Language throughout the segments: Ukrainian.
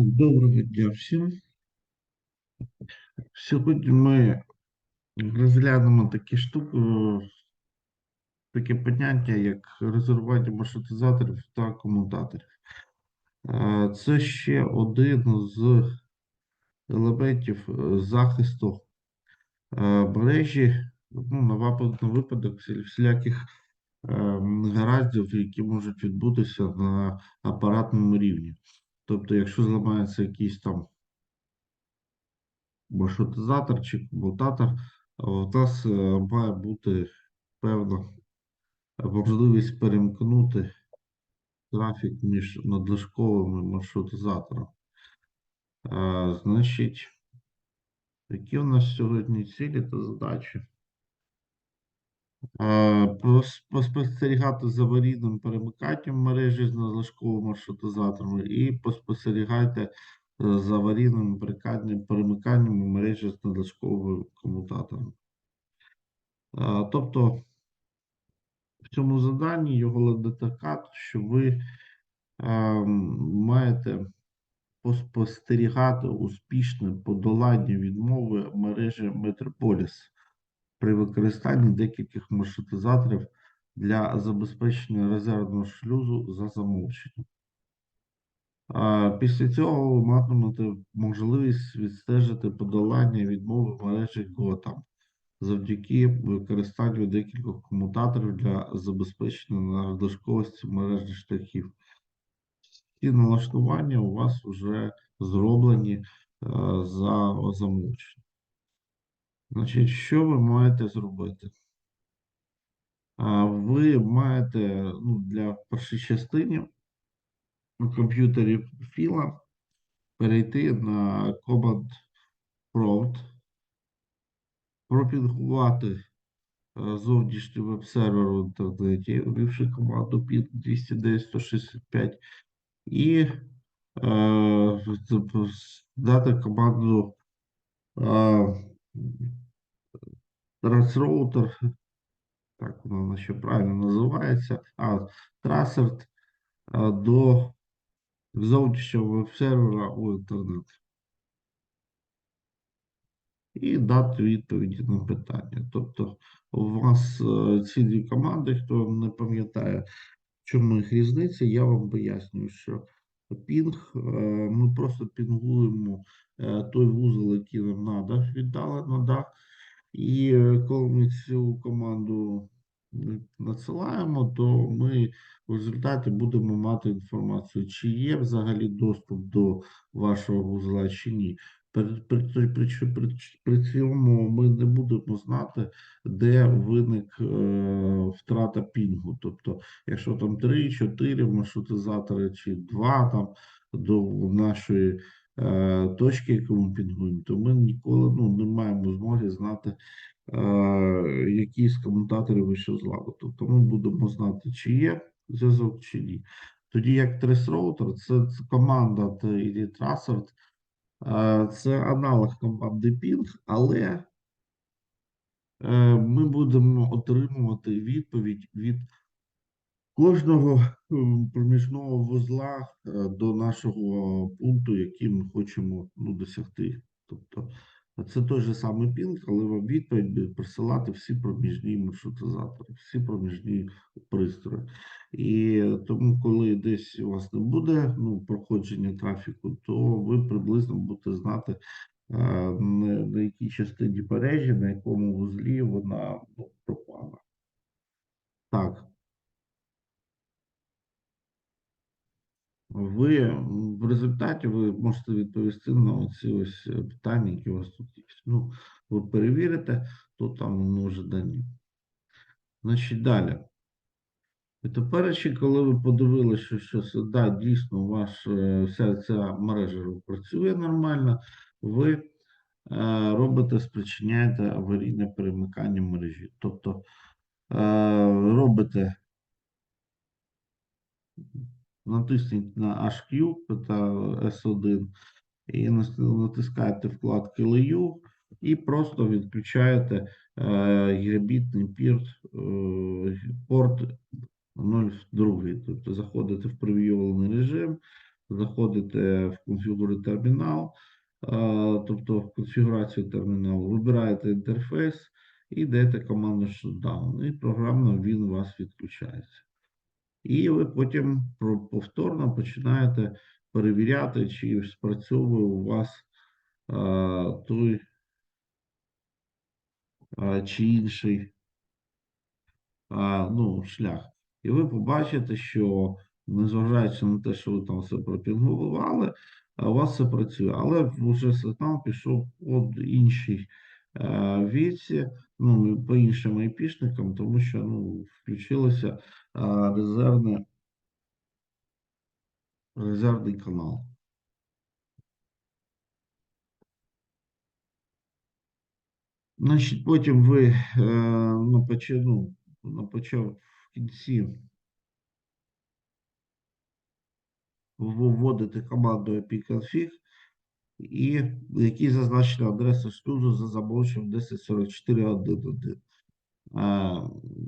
Доброго дня всім. Сьогодні ми розглянемо такі штуки, таке поняття, як резервування маршрутизаторів та комутаторів. Е, Це ще один з елементів е, захисту е, мережі ну, на випадок, всіляких е, гараздів, які можуть відбутися на апаратному рівні. Тобто, якщо зламається якийсь там маршрутизатор чи комутатор, у нас е, має бути певна можливість перемкнути трафік між надлишковими маршрутизаторами. Е, Значить, які у нас сьогодні цілі та задачі? Пос- Поспостерігати за аварійним перемиканням мережі з надлишковими маршрутизаторами і поспостерігайте е, за аварійним перемиканням мережі з надлишковими комутаторами. Е, Тобто в цьому заданні його така, що ви ем, маєте поспостерігати успішне подолання відмови мережі Метрополіс при використанні декількох маршрутизаторів для забезпечення резервного шлюзу за замовченням. Після цього ви матимете можливість відстежити подолання відмови мережі GOTAM завдяки використанню декількох комутаторів для забезпечення надлишковості мережних шляхів. Ці налаштування у вас вже зроблені е, за замовчення. Значить, що ви маєте зробити? Ви маєте ну, для першої частини на комп'ютері філа перейти на Command Prompt, пропінгувати е, зовнішній веб-сервер в інтернеті, ввівши команду PIN 209 і е, дати команду е, Transrouter, так вона ще правильно називається, а е, до зовнішнього веб-сервера у інтернет. І дати відповіді на питання. Тобто, у вас е, ці дві команди, хто не пам'ятає, в чому їх різниця, я вам пояснюю, що пінг, е, ми просто пінгуємо е, той вузол, який нам треба віддалено, да? І е, коли ми цю команду надсилаємо, то ми в результаті будемо мати інформацію, чи є взагалі доступ до вашого вузла, чи ні. При, при, при, при, при, цьому ми не будемо знати, де виник е, втрата пінгу. Тобто, якщо там 3-4 маршрутизатори чи 2 там до нашої е, точки, яку ми пінгуємо, то ми ніколи ну, не маємо змоги знати, е, які з коментаторів вийшов з ладу. Тобто ми будемо знати, чи є зв'язок, чи ні. Тоді як Tracerouter, це, команда і е, це аналог команди Ping, але е, ми будемо отримувати відповідь від кожного ем, проміжного вузла е, до нашого пункту, який ми хочемо ну, досягти. Тобто це той же самий пінг, але вам відповідь присилати всі проміжні маршрутизатори, всі проміжні пристрої. І тому, коли десь у вас не буде ну, проходження трафіку, то ви приблизно будете знати, е, на якій частині мережі, на якому вузлі вона ну, пропала. Так. Ви в результаті ви можете відповісти на ці ось е, питання, які у вас тут є. Ну, ви перевірите, то там вже дані. Значить, далі. І тепер, ще коли ви подивилися, що, що це, да, дійсно ваш, е, вся ця мережа працює нормально, ви е, робите, спричиняєте аварійне перемикання мережі. Тобто е, робите натисніть на HQ та S1 і натискаєте вкладки LU і просто відключаєте е, гігабітний пірт, е, порт 02. Тобто заходите в привійований режим заходите в конфігури термінал, тобто в конфігурацію терміналу, вибираєте інтерфейс і даєте команду shutdown, і програмно він у вас відключається. І ви потім повторно починаєте перевіряти, чи спрацьовує у вас а, той а, чи інший а, ну, шлях. І ви побачите, що незважаючи на те, що ви там все пропінгували, у вас все працює. Але вже сигнал пішов від іншій віці, ну, по іншим айпішникам, тому що ну, включилося резервне, резервний канал. Значить, потім ви е, ну, почав, ну, почав в кінці вводити команду epconfig, і які зазначена адреса шлюзу за замовченням 1044.1.1.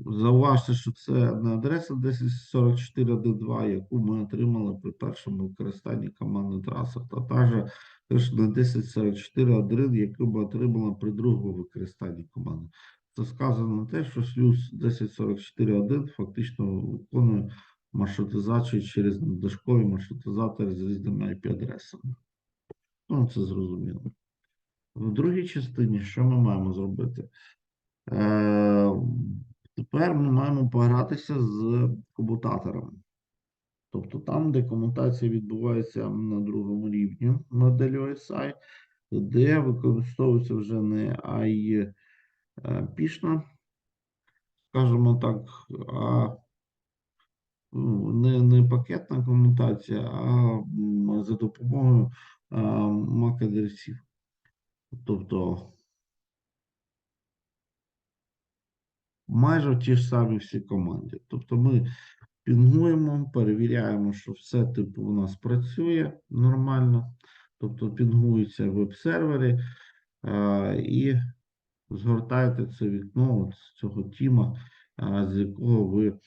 Зауважте, що це не адреса 1044.1.2, яку ми отримали при першому використанні команди трасах, та та теж на 1044.1, яку ми отримали при другому використанні команди. Це сказано те, що шлюз 1044.1 фактично виконує маршрутизацію через дошкові маршрутизатори з різними IP-адресами. Ну, це зрозуміло. В другій частині, що ми маємо зробити? Е, Тепер ми маємо погратися з комутаторами. Тобто там, де комутація відбувається на другому рівні моделі OSI, де використовується вже не AI пішна, скажімо так, а ну, не не пакетна комутація, а за допомогою MAC-адресів. Тобто майже ті ж самі всі команди. Тобто ми пінгуємо, перевіряємо, що все типу у нас працює нормально. Тобто пінгуються веб-сервери і згортаєте це вікно от з цього тіма, з якого ви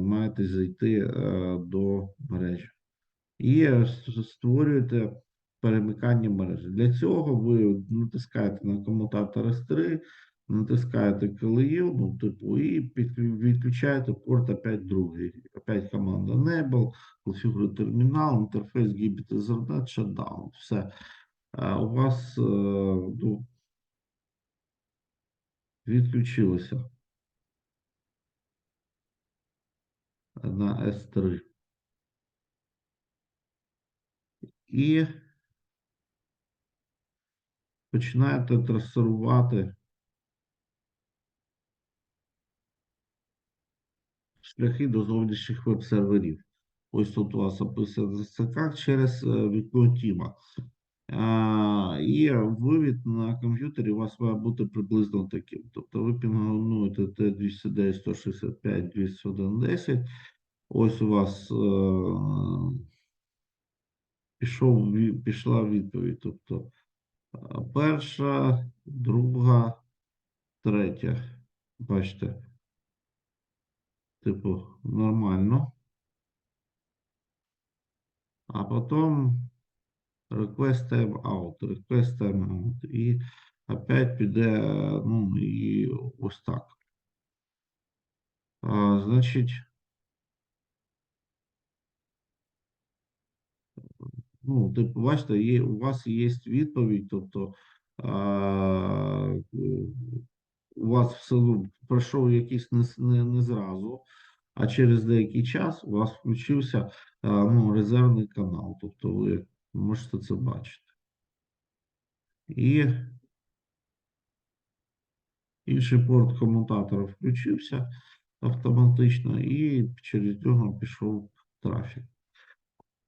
маєте зайти е, до мережі. І створюєте перемикання мережі. Для цього ви натискаєте на комутатор S3, натискаєте KLU, ну, типу, і відключаєте порт опять другий. Опять команда Enable, конфігурує термінал, інтерфейс Gibit Ethernet, shutdown. Все. У вас е, ну, відключилося на S3. І починаєте трасувати шляхи до зовнішніх веб-серверів. Ось тут у вас описано ЦК через е, вікно Тіма. І вивід на комп'ютері у вас має бути приблизно таким. Тобто ви пінгонуєте Т209, 165, 201, Ось у вас е пішов, пішла відповідь. Тобто перша, друга, третя. Бачите, типу, нормально. А потім request time out, request time out. І опять піде, ну, і ось так. А, Значить, ну, типу, бачите, є, у вас є відповідь, тобто а, у вас все одно пройшов якийсь не, не, не зразу, а через деякий час у вас включився а, ну, резервний канал, тобто ви можете це бачити. І інший порт комутатора включився автоматично, і через нього пішов трафік.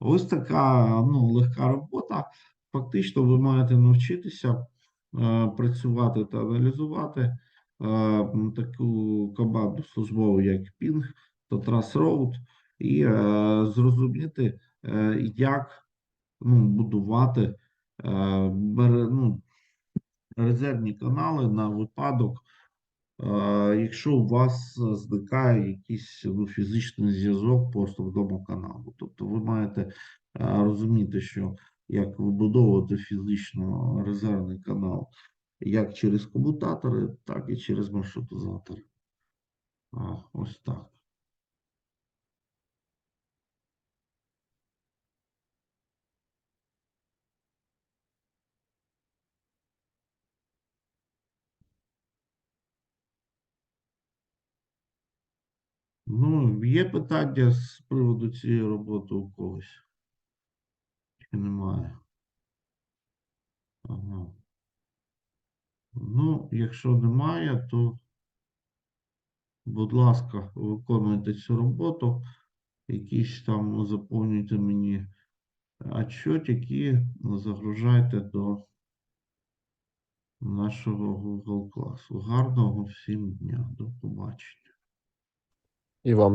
Ось така ну, легка робота. Фактично, ви маєте навчитися е, працювати та аналізувати е, таку команду службову, як Ping та Traceroute, і е, зрозуміти, е, як ну, будувати е, ну, резервні канали на випадок. Якщо у вас зникає якийсь ну, фізичний зв'язок по основному каналу, тобто ви маєте розуміти, що як вибудовувати фізично резервний канал як через комутатори, так і через маршрутизатори. Ось так. Ну, є питання з приводу цієї роботи у когось? Чи немає? Ага. Ну, якщо немає, то, будь ласка, виконуйте цю роботу. Якісь там заповнюйте мені отчетик і загружайте до нашого Google класу. Гарного всім дня. До побачення. І вам